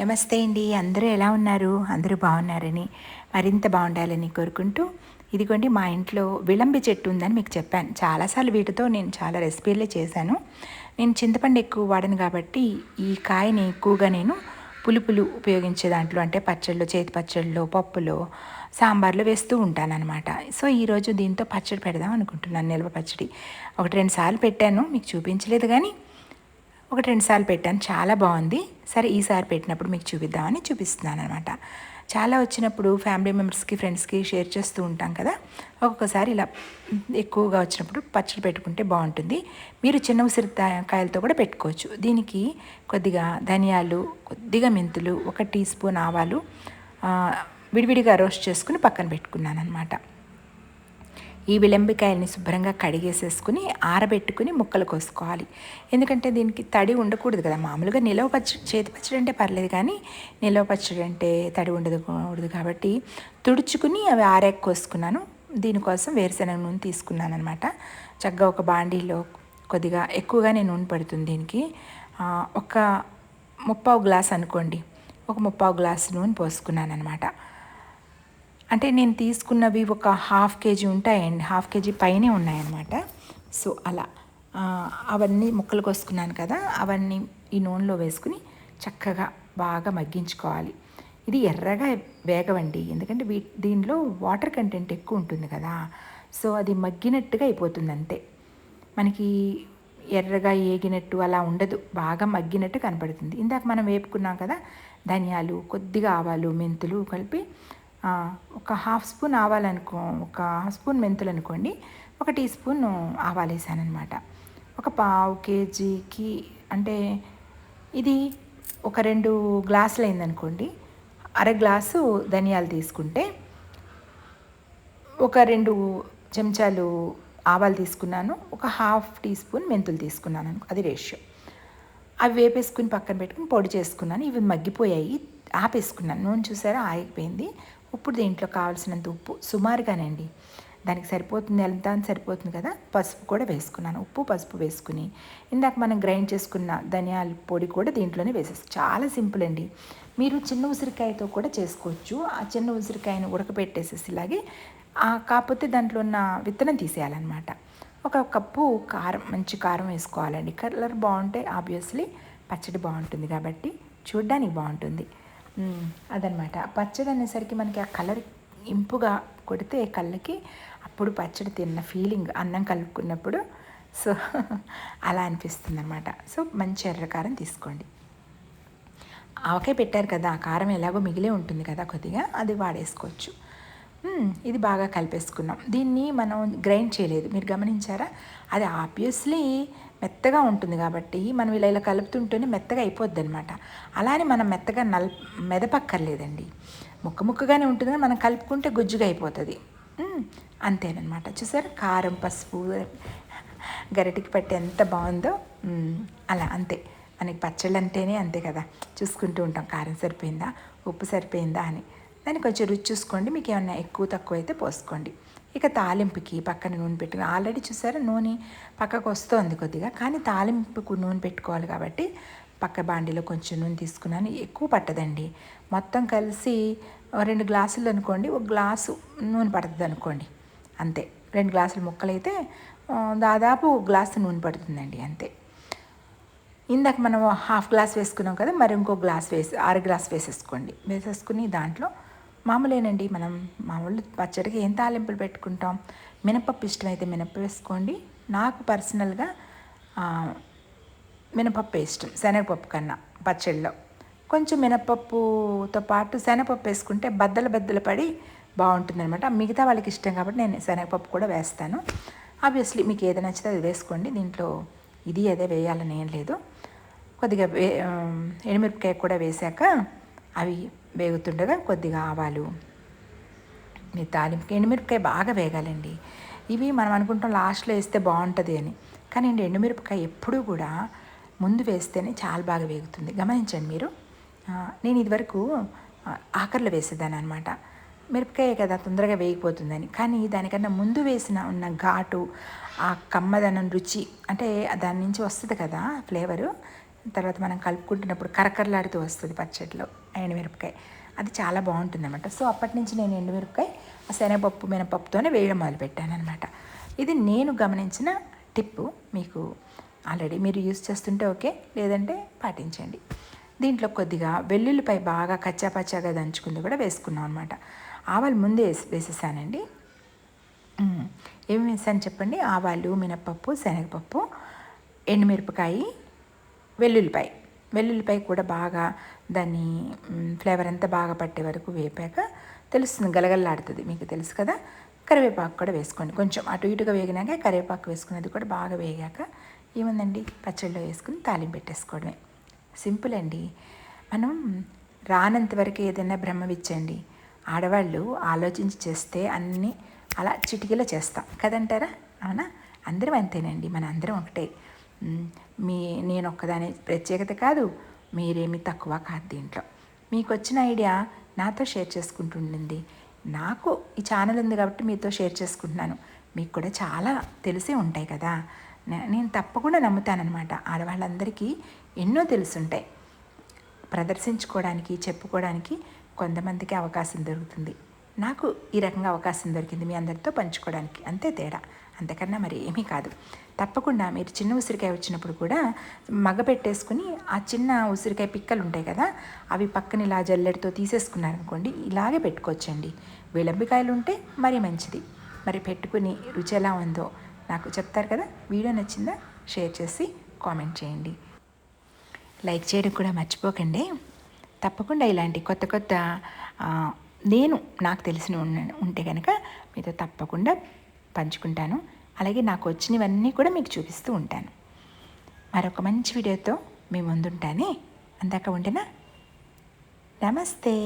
నమస్తే అండి. అందరూ ఎలా ఉన్నారు? అందరూ బాగున్నారని మరింత బాగుండాలని కోరుకుంటూ ఇదిగోండి మా ఇంట్లో విలంబి చెట్టు ఉందని మీకు చెప్పాను. చాలాసార్లు వీటితో నేను చాలా రెసిపీలే చేశాను. నేను చింతపండు ఎక్కువ వాడను కాబట్టి ఈ కాయని ఎక్కువగా నేను పులుపులు ఉపయోగించే దాంట్లో అంటే పచ్చళ్ళు చేతి పచ్చళ్ళు పప్పులో సాంబార్లో వేస్తూ ఉంటాను అనమాట సో ఈరోజు దీంతో పచ్చడి పెడదాం అనుకుంటున్నాను నిల్వ పచ్చడి. ఒకటి రెండు సార్లు పెట్టాను మీకు చూపించలేదు కానీ ఒకటి రెండు సార్లు పెట్టాను. చాలా బాగుంది. సరే ఈసారి పెట్టినప్పుడు మీకు చూపిద్దామని చూపిస్తున్నాను అనమాట చాలా వచ్చినప్పుడు ఫ్యామిలీ మెంబర్స్కి ఫ్రెండ్స్కి షేర్ చేస్తూ ఉంటాం కదా. ఒక్కొక్కసారి ఇలా ఎక్కువగా వచ్చినప్పుడు పచ్చడి పెట్టుకుంటే బాగుంటుంది. మీరు చిన్న ఉసిరికాయలతో కూడా పెట్టుకోవచ్చు. దీనికి కొద్దిగా ధనియాలు కొద్దిగా మెంతులు ఒక టీ స్పూన్ ఆవాలు విడివిడిగా రోస్ట్ చేసుకుని పక్కన పెట్టుకున్నాను అనమాట ఈ విలంబికాయల్ని శుభ్రంగా కడిగేసేసుకుని ఆరబెట్టుకుని ముక్కలు కోసుకోవాలి. ఎందుకంటే దీనికి తడి ఉండకూడదు కదా. మామూలుగా నిలవ పచ్చడి చేతి పచ్చడి అంటే పర్లేదు కానీ నిలవ పచ్చడి అంటే తడి ఉండకూడదు కాబట్టి తుడుచుకుని అవి ఆరాక కోసుకున్నాను. దీనికోసం వేరుశనగ నూనె తీసుకున్నాను అనమాట చక్కగా ఒక బాండీలో కొద్దిగా ఎక్కువగానే నూనె పడుతుంది దీనికి. ఒక ముప్పావు గ్లాస్ అనుకోండి. ఒక ముప్పావు గ్లాస్ నూనె పోసుకున్నాను అనమాట అంటే నేను తీసుకున్నవి ఒక హాఫ్ కేజీ ఉంటాయండి హాఫ్ కేజీ పైనే ఉన్నాయన్నమాట. సో అలా. అవన్నీ ముక్కలు కోసుకున్నాను కదా అవన్నీ ఈ నూనెలో వేసుకుని చక్కగా బాగా మగ్గించుకోవాలి. ఇది ఎర్రగా వేగవండి ఎందుకంటే వీ దీనిలో వాటర్ కంటెంట్ ఎక్కువ ఉంటుంది కదా. సో అది మగ్గినట్టుగా అయిపోతుంది అంతే. మనకి ఎర్రగా ఏగినట్టు అలా ఉండదు బాగా మగ్గినట్టు కనపడుతుంది. ఇందాక మనం వేపుకున్నాం కదా ధనియాలు కొద్దిగా ఆవాలు మెంతులు కలిపి ఒక హాఫ్ స్పూన్ ఆవాలనుకో ఒక హాఫ్ స్పూన్ మెంతులు అనుకోండి ఒక టీ స్పూన్ ఆవాలు వేసానమాట అనమాట ఒక పావు కేజీకి అంటే ఇది ఒక రెండు గ్లాసులు అయిందనుకోండి అర గ్లాసు ధనియాలు తీసుకుంటే ఒక రెండు చెంచాలు ఆవాలు తీసుకున్నాను ఒక హాఫ్ టీ స్పూన్ మెంతులు తీసుకున్నాను అనుకో అది రేషియో. అవి వేపేసుకుని పక్కన పెట్టుకుని పొడి చేసుకున్నాను ఇవి మగ్గిపోయాయి ఆపేసుకున్నాను. నూనె చూసారా ఆగిపోయింది. ఇప్పుడు దీంట్లో కావాల్సినంత ఉప్పు సుమారుగానండి. దానికి సరిపోతుంది ఎంత అని సరిపోతుంది కదా? పసుపు కూడా వేసుకున్నాను. ఉప్పు పసుపు వేసుకుని. ఇందాక మనం గ్రైండ్ చేసుకున్న ధనియాల పొడి కూడా దీంట్లోనే వేసేసి. చాలా సింపుల్ అండి. మీరు చిన్న ఉసిరికాయతో కూడా చేసుకోవచ్చు. ఆ చిన్న ఉసిరికాయను ఉడకపెట్టేసేసి ఇలాగే కాకపోతే దాంట్లో ఉన్న విత్తనం తీసేయాలన్నమాట. ఒక కప్పు కారం మంచి కారం వేసుకోవాలండి. కలర్ బాగుంటే ఆబ్వియస్లీ పచ్చడి బాగుంటుంది కాబట్టి చూడ్డానికి బాగుంటుంది. అదనమాట. పచ్చడి అనేసరికి మనకి ఆ కలర్ ఇంపుగా కొడితే కళ్ళకి అప్పుడు పచ్చడి తిన్న ఫీలింగ్ అన్నం కలుపుకున్నప్పుడు. సో అలా అనిపిస్తుంది అనమాట సో మంచి ఎర్రకారం తీసుకోండి. ఆవకాయ పెట్టారు కదా ఆ కారం ఎలాగో మిగిలే ఉంటుంది కదా కొద్దిగా అది వాడేసుకోవచ్చు. ఇది బాగా కలిపేసుకున్నాం. దీన్ని మనం గ్రైండ్ చేయలేదు. మీరు గమనించారా? అది ఆబ్వియస్లీ మెత్తగా ఉంటుంది కాబట్టి మనం ఇలా ఇలా కలుపుతుంటేనే మెత్తగా అయిపోద్ది అనమాట అలానే మనం మెత్తగా నల్ మెదపక్కర్లేదండి. ముక్క ముక్కగానే ఉంటుంది మనం కలుపుకుంటే గుజ్జుగా అయిపోతుంది. అంతేనమాట చూసారు? కారం పసుపు గరిటికి పట్టి ఎంత బాగుందో. అలా అంతే. మనకి పచ్చళ్ళు అంటేనే అంతే కదా. చూసుకుంటూ ఉంటాం. కారం సరిపోయిందా? ఉప్పు సరిపోయిందా అని. దాన్ని కొంచెం రుచి చూసుకోండి. మీకు ఏమన్నా ఎక్కువ తక్కువ అయితే పోసుకోండి. ఇక తాలింపుకి పక్కన నూనె పెట్టుకుని ఆల్రెడీ చూసారా నూనె పక్కకు వస్తోంది కొద్దిగా. కానీ తాలింపుకు నూనె పెట్టుకోవాలి కాబట్టి పక్క బాండీలో కొంచెం నూనె తీసుకున్నాను. ఎక్కువ పట్టదండి. మొత్తం కలిసి రెండు గ్లాసులు అనుకోండి ఒక గ్లాసు నూనె పడుతుంది అనుకోండి. అంతే. రెండు గ్లాసులు ముక్కలైతే దాదాపు ఒక గ్లాసు నూనె పడుతుందండి. అంతే. ఇందాక మనం హాఫ్ గ్లాస్ వేసుకున్నాం కదా మరి ఇంకో గ్లాస్ వేసి అర గ్లాస్ వేసేసుకోండి. వేసేసుకుని దాంట్లో మామూలేనండి మనం మామూలు పచ్చడికి ఏం తాలింపులు పెట్టుకుంటాం? మినపప్పు ఇష్టమైతే మినపప్పు వేసుకోండి. నాకు పర్సనల్గా మినపప్పు ఇష్టం శనగపప్పు కన్నా పచ్చడిలో కొంచెం మినపప్పుతో పాటు శనగపప్పు వేసుకుంటే బద్దలు బద్దలు పడి బాగుంటుంది అనమాట మిగతా వాళ్ళకి ఇష్టం కాబట్టి నేను శనగపప్పు కూడా వేస్తాను. ఆబ్వియస్లీ మీకు ఏది నచ్చితే అది వేసుకోండి. దీంట్లో ఇది అదే వేయాలని ఏం లేదు. కొద్దిగా వే ఎండుమిరపకాయ కూడా వేశాక అవి వేగుతుండగా కొద్దిగా ఆవాలు మీ తాలింపుకి ఎండుమిరపకాయ బాగా వేగాలండి. ఇవి మనం అనుకుంటాం లాస్ట్లో వేస్తే బాగుంటుంది అని. కానీ అండి ఎండుమిరపకాయ ఎప్పుడూ కూడా ముందు వేస్తేనే చాలా బాగా వేగుతుంది. గమనించండి మీరు. నేను ఇదివరకు ఆఖరిలో వేసేదాన్ని అనమాట మిరపకాయ కదా తొందరగా వేగిపోతుందని. కానీ దానికన్నా ముందు వేసిన ఉన్న ఘాటు ఆ కమ్మదనం రుచి అంటే దాని నుంచి వస్తుంది కదా ఫ్లేవరు తర్వాత మనం కలుపుకుంటున్నప్పుడు కరకరలాడుతూ వస్తుంది పచ్చడిలో ఎండుమిరపకాయ. అది చాలా బాగుంటుంది అనమాట సో అప్పటి నుంచి నేను ఎండుమిరపకాయ ఆ శనగపప్పు మినపప్పుతోనే వేయడం మొదలుపెట్టాను అనమాట ఇది నేను గమనించిన టిప్పు మీకు ఆల్రెడీ మీరు యూస్ చేస్తుంటే ఓకే లేదంటే పాటించండి. దీంట్లో కొద్దిగా వెల్లుల్లిపై బాగా కచ్చాపచ్చాగా దంచుకుంది కూడా వేసుకున్నాం అనమాట ఆవాలు ముందే వేసి వేసేసానండి. ఏమి వేసాను చెప్పండి? ఆవాలు మినపప్పు శనగపప్పు ఎండుమిరపకాయ వెల్లుల్లిపాయ. వెల్లుల్లిపాయ కూడా బాగా దాన్ని ఫ్లేవర్ అంతా బాగా పట్టే వరకు వేపాక తెలుస్తుంది గలగల్లాడుతుంది. మీకు తెలుసు కదా? కరివేపాకు కూడా వేసుకోండి. కొంచెం అటు ఇటుగా వేగినాక కరివేపాకు వేసుకున్నది కూడా బాగా వేగాక ఏముందండి? పచ్చళ్ళు వేసుకుని తాలింపు పెట్టేసుకోవడమే. సింపుల్ అండి. మనం రానంత వరకు ఏదైనా బ్రహ్మవిచ్చండి ఆడవాళ్ళు ఆలోచించి చేస్తే అన్నీ అలా చిటికీలో చేస్తాం. కదంటారా? అవునా? అందరం అంతేనండి. మన అందరం ఒకటే. మీ నేను ఒక్కదాని ప్రత్యేకత కాదు. మీరేమి తక్కువ కాదు దీంట్లో. మీకు వచ్చిన ఐడియా నాతో షేర్ చేసుకుంటుండింది. నాకు ఈ ఛానల్ ఉంది కాబట్టి మీతో షేర్ చేసుకుంటున్నాను. మీకు కూడా చాలా తెలిసే ఉంటాయి కదా. నేను తప్పకుండా నమ్ముతానమాట ఆడవాళ్ళందరికీ ఎన్నో తెలుసుంటాయి. ప్రదర్శించుకోవడానికి చెప్పుకోవడానికి కొంతమందికి అవకాశం దొరుకుతుంది. నాకు ఈ రకంగా అవకాశం దొరికింది మీ అందరితో పంచుకోవడానికి. అంతే తేడా. అంతకన్నా మరి ఏమీ కాదు. తప్పకుండా మీరు చిన్న ఉసిరికాయ వచ్చినప్పుడు కూడా మగ పెట్టేసుకుని ఆ చిన్న ఉసిరికాయ పిక్కలు ఉంటాయి కదా అవి పక్కన ఇలా జల్లెడితో తీసేసుకున్నారనుకోండి ఇలాగే పెట్టుకోవచ్చండి. విలంబికాయలు ఉంటే మరీ మంచిది. మరి పెట్టుకుని రుచి ఎలా ఉందో నాకు చెప్తారు కదా వీడియో నచ్చిందా షేర్ చేసి కామెంట్ చేయండి. లైక్ చేయడం కూడా మర్చిపోకండి. తప్పకుండా ఇలాంటి కొత్త కొత్త నేను నాకు తెలిసిన ఉంటే కనుక మీతో తప్పకుండా పంచుకుంటాను. అలాగే నాకు వచ్చినవన్నీ కూడా మీకు చూపిస్తూ ఉంటాను. మరొక మంచి వీడియోతో మీ ముందుంటానే. అందాక ఉంటేనా నమస్తే.